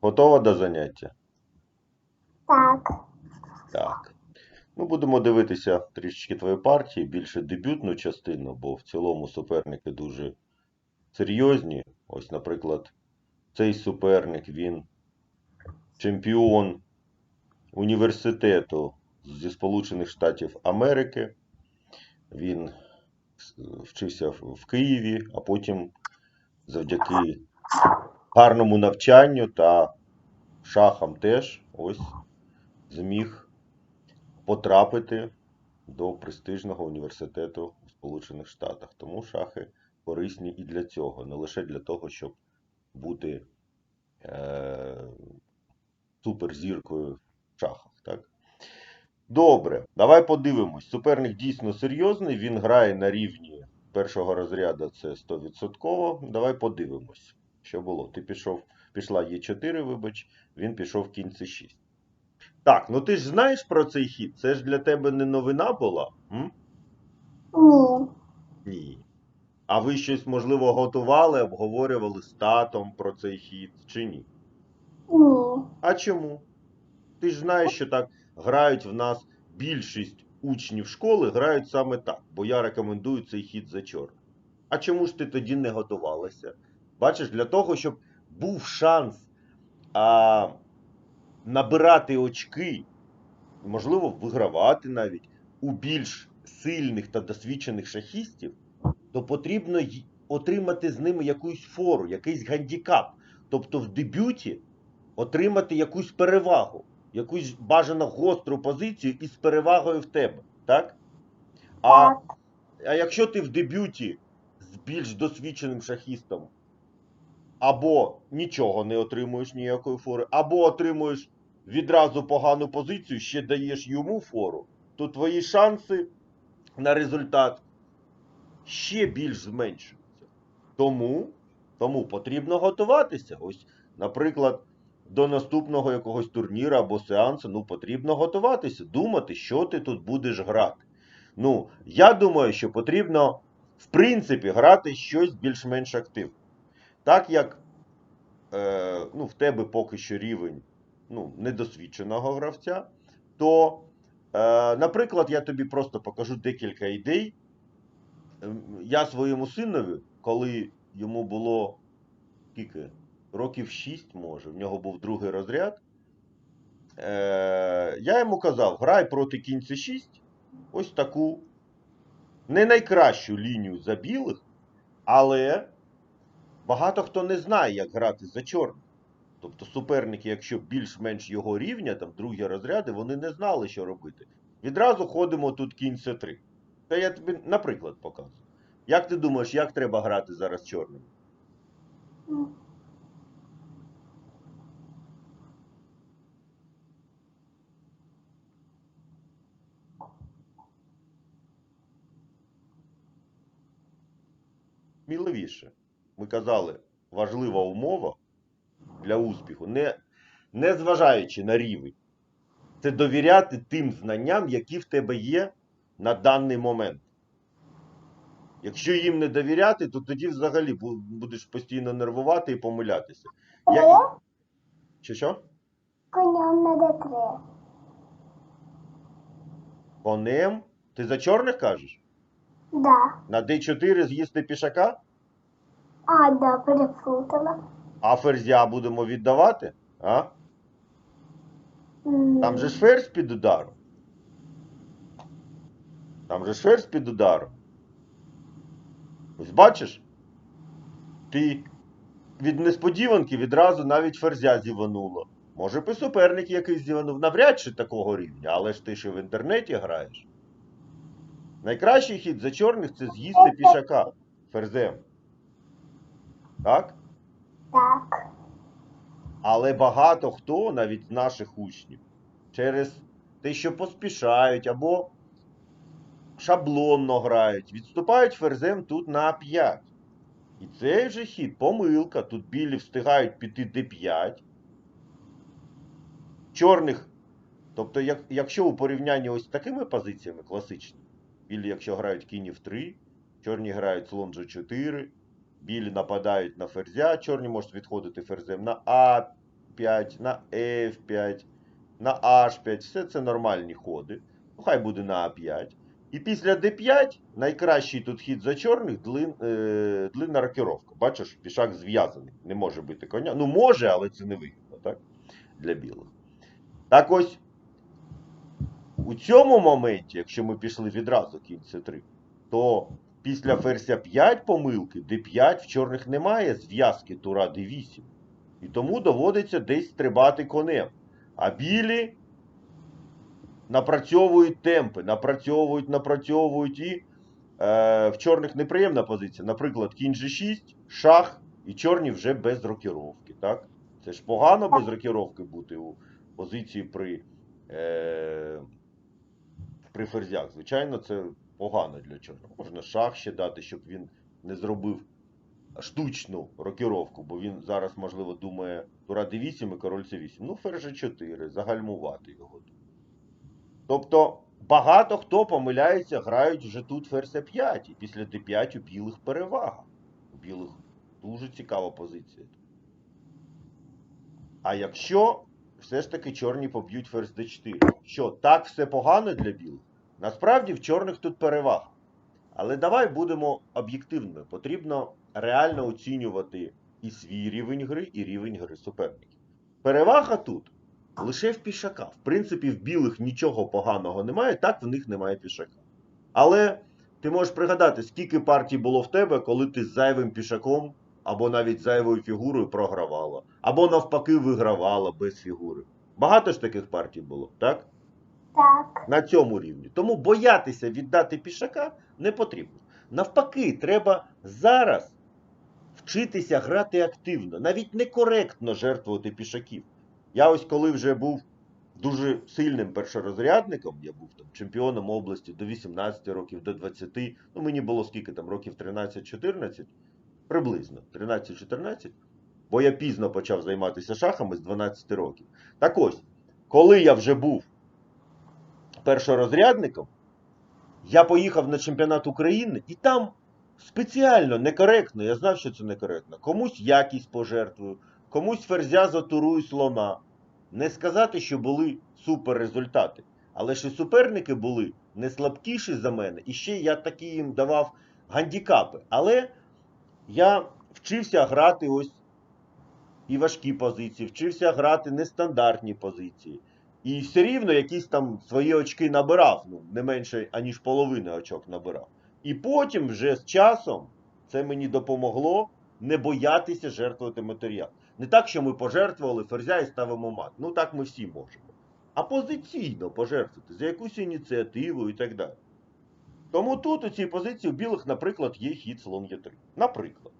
Готова до заняття? Так. Так. Ну, будемо дивитися трішечки твої партії, більше дебютну частину, бо в цілому суперники дуже серйозні. Ось, наприклад, цей суперник, він чемпіон університету зі Сполучених Штатів Америки. Він вчився в в Києві, а потім завдяки гарному навчанню та шахам теж ось зміг потрапити до престижного університету у Сполучених Штатах. Тому шахи корисні і для цього, не лише для того, щоб бути е- суперзіркою в шахах. Так? Добре, давай подивимось. Суперник дійсно серйозний, він грає на рівні першого розряду, це 100%. Давай подивимось, що було. Ти пішов, пішла Е4, вибач, він пішов кінь С6. Так, ну ти ж знаєш про цей хід? Це ж для тебе не новина була? М? Ні. Ні. А ви щось, можливо, готували, обговорювали з татом про цей хід чи ні? Ні. А чому? Ти ж знаєш, що так грають в нас більшість учнів школи грають саме так, бо я рекомендую цей хід за чорний. А чому ж ти тоді не готувалася? Бачиш, для того, щоб був шанс а, набирати очки, можливо, вигравати навіть у більш сильних та досвідчених шахістів, то потрібно отримати з ними якусь фору, якийсь гандікап. Тобто в дебюті отримати якусь перевагу, якусь бажано гостру позицію із перевагою в тебе. Так? А, а якщо ти в дебюті з більш досвідченим шахістом або нічого не отримуєш ніякої фори, або отримуєш відразу погану позицію, ще даєш йому фору, то твої шанси на результат ще більш зменшуються. Тому, тому потрібно готуватися. Ось, наприклад, до наступного якогось турніру або сеансу, ну, потрібно готуватися, думати, що ти тут будеш грати. Ну, я думаю, що потрібно, в принципі, грати щось більш-менш активне. Так як е, ну, в тебе поки що рівень ну, недосвідченого гравця, то, е, наприклад, я тобі просто покажу декілька ідей. Ем, Я своєму синові, коли йому було скільки? Років 6, може, в нього був другий розряд. Е, я йому казав, грай проти кінь С6, ось таку не найкращу лінію за білих, але багато хто не знає, як грати за чорних. Тобто суперники, якщо більш-менш його рівня, там другі розряди, вони не знали, що робити. Відразу ходимо тут кінь С3. Це я тобі, наприклад, показую. Як ти думаєш, як треба грати зараз чорним? М. Ми казали, важлива умова для успіху, не, не зважаючи на рівень, це довіряти тим знанням, які в тебе є на даний момент. Якщо їм не довіряти, то тоді взагалі будеш постійно нервувати і помилятися. Я... Чи що? конем на Д3. Конем? Ти за чорних кажеш? Да. На D4 з'їсти пішака, А, да, переплутала. а ферзя будемо віддавати? А? Там же ж ферзь під ударом. Там же ж ферзь під ударом. Ось бачиш? Ти від несподіванки відразу навіть ферзя зівануло. Може б і суперник якийсь зіванув. Навряд чи такого рівня, але ж ти ще в інтернеті граєш. Найкращий хід за чорних це з'їсти пішака ферзем. Так? Так. Але багато хто, навіть з наших учнів, через те, що поспішають або шаблонно грають, відступають ферзем тут на 5. І цей же хід помилка. Тут білі встигають піти d5. Чорних. Тобто, як, якщо у порівнянні ось з такими позиціями класичні, білі, якщо грають кінь в 3, чорні грають слон G4, білі нападають на ферзя, чорні можуть відходити ферзем на А5, на F5, на H5. Все це нормальні ходи. Ну, хай буде на А5. І після d5 найкращий тут хід за чорних длин, е, длинна рокіровка. Бачиш, пішак зв'язаний. Не може бити коня. Ну, може, але це не вигідно, так? Для білих. Так ось, у цьому моменті, якщо ми пішли відразу кінь С3, то після ферзя 5 помилки, d5 в чорних немає зв'язки тура d8. І тому доводиться десь стрибати конем. А білі напрацьовують темпи, напрацьовують, напрацьовують і е, в чорних неприємна позиція. Наприклад, кінь G6, шах, і чорні вже без рокіровки. Так? Це ж погано без рокіровки бути у позиції при, е, при ферзях. Звичайно, це погано для чорного. Можна шах ще дати, щоб він не зробив штучну рокіровку, бо він зараз, можливо, думає тура d8 і король c8. Ну, ферзь G4, загальмувати його. Тобто багато хто помиляється, грають вже тут ферзь 5 і після d5 у білих перевага. У білих дуже цікава позиція. А якщо все ж таки чорні поб'ють ферзь d4, що так все погано для білих? Насправді в чорних тут перевага. Але давай будемо об'єктивними. Потрібно реально оцінювати і свій рівень гри, і рівень гри суперників. Перевага тут лише в пішака. В принципі, в білих нічого поганого немає, так в них немає пішака. Але ти можеш пригадати, скільки партій було в тебе, коли ти з зайвим пішаком або навіть зайвою фігурою програвала, або навпаки вигравала без фігури. Багато ж таких партій було, так? Так. на цьому рівні. Тому боятися віддати пішака не потрібно. Навпаки, треба зараз вчитися грати активно, навіть некоректно жертвувати пішаків. Я ось коли вже був дуже сильним першорозрядником, я був там чемпіоном області до 18 років, до 20, ну мені було скільки там років 13-14, приблизно 13-14, бо я пізно почав займатися шахами з 12 років. Так ось, коли я вже був першорозрядником, я поїхав на чемпіонат України і там спеціально некоректно, я знав, що це некоректно. Комусь якість пожертвую, комусь ферзя затурую слона. Не сказати, що були супер результати. Але і суперники були не слабкіші за мене, і ще я такі їм давав гандікапи. Але я вчився грати ось і важкі позиції, вчився грати нестандартні позиції. І все рівно якісь там свої очки набирав, ну, не менше, аніж половини очок набирав. І потім вже з часом це мені допомогло не боятися жертвувати матеріал. Не так, що ми пожертвували ферзя і ставимо мат. Ну так ми всі можемо. А позиційно пожертвувати за якусь ініціативу і так далі. Тому тут у цій позиції у білих, наприклад, є хід слон Е3. Наприклад.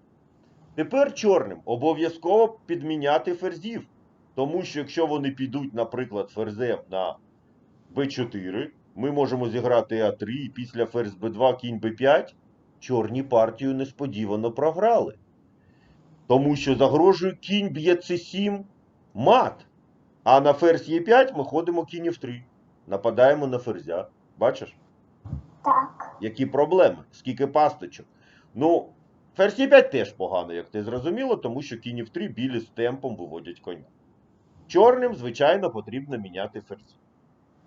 Тепер чорним обов'язково підміняти ферзів. Тому що якщо вони підуть, наприклад, ферзем на b4, ми можемо зіграти А3 і після ферзь b2, кінь b5, чорні партію несподівано програли. Тому що загрожує кінь б'є c7 мат. А на ферзь Е5 ми ходимо кінь F3. Нападаємо на ферзя. Бачиш? Так. Які проблеми? Скільки пасточок? Ну, ферзь Е5 теж погано, як ти зрозуміло, тому що кінь F3 білі з темпом виводять коня. Чорним, звичайно, потрібно міняти ферзі.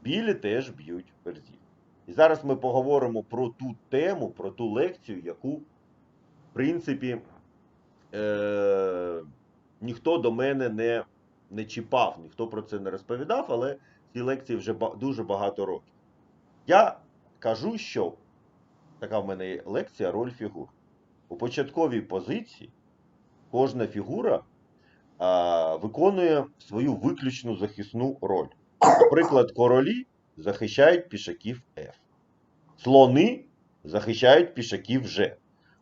Білі теж б'ють ферзів. І зараз ми поговоримо про ту тему, про ту лекцію, яку, в принципі, е- ніхто до мене не, не чіпав, ніхто про це не розповідав, але ці лекції вже ба- дуже багато років. Я кажу, що така в мене є лекція роль фігур. У початковій позиції кожна фігура виконує свою виключну захисну роль. Наприклад, королі захищають пішаків F. Слони захищають пішаків G.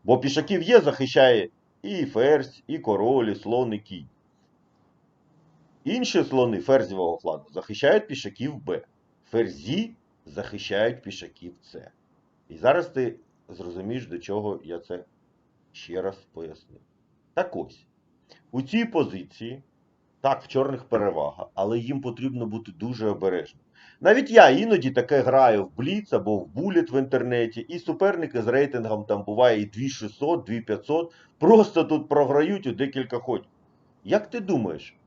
Бо пішаків Є захищає і ферзь, і король, і слон, і кінь. Інші слони ферзівого флангу захищають пішаків Б. Ферзі захищають пішаків С. І зараз ти зрозумієш, до чого я це ще раз пояснив. Так ось. У цій позиції, так, в чорних перевага, але їм потрібно бути дуже обережним. Навіть я іноді таке граю в Бліц або в Буліт в інтернеті, і суперники з рейтингом там буває і 2600, 2500, просто тут програють у декілька ходів. Як ти думаєш,